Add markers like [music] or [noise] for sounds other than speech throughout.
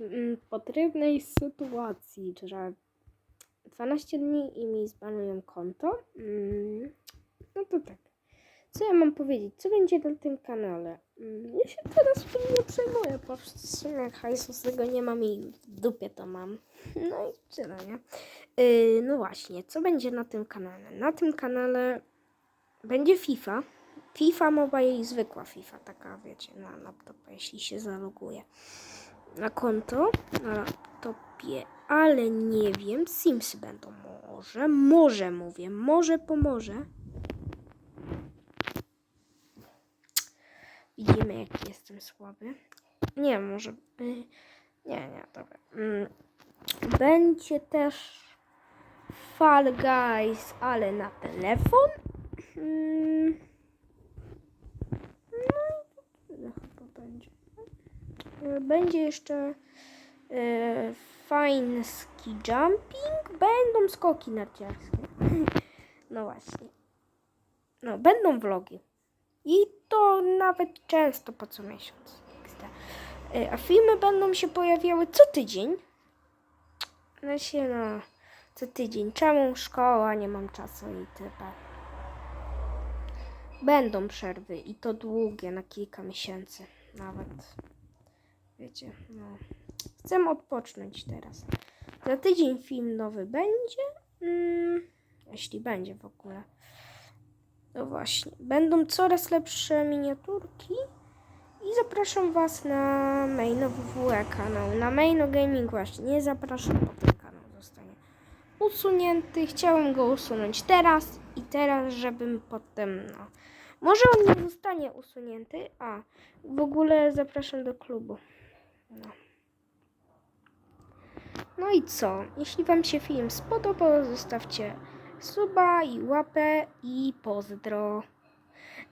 mm, potrzebnej sytuacji, że 12 dni i mi zbanują konto. Mm, no to tak. Co ja mam powiedzieć? Co będzie na tym kanale? Mm, ja się teraz tym nie przejmuję, bo w sumie hajsu z tego nie mam i w dupie to mam. [laughs] No i tyle, nie? Yy, no właśnie, co będzie na tym kanale? Na tym kanale będzie FIFA. FIFA Mobile i zwykła FIFA, taka wiecie, na laptopa, jeśli się zaloguje na konto na laptopie, ale nie wiem, Simsy będą może, może mówię, może pomoże. Widzimy, jaki jestem słaby. Nie, może. Nie, nie, dobra. Mm, Będzie też Fall Guys, ale na telefon. Mm, No i tyle chyba będzie. Y, Będzie jeszcze y, fine ski jumping. Będą skoki narciarskie. No właśnie. No, będą vlogi. I to nawet często po co miesiąc. Y, A filmy będą się pojawiały co tydzień. Się no, co tydzień. Czemu szkoła, nie mam czasu i typa. Będą przerwy i to długie, na kilka miesięcy nawet. Wiecie, no. Chcę odpocząć teraz. Za tydzień film nowy będzie. Mm, jeśli będzie w ogóle. No właśnie. Będą coraz lepsze miniaturki. I zapraszam Was na maino WWE kanał. Na maino gaming właśnie. Nie zapraszam, bo ten kanał zostanie usunięty. Chciałem go usunąć teraz i teraz, żebym potem, no. Może on nie zostanie usunięty. A, w ogóle zapraszam do klubu. No. No i co? Jeśli Wam się film spodobał, zostawcie suba i łapę i pozdro.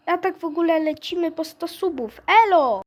A tak w ogóle lecimy po 100 subów. Elo!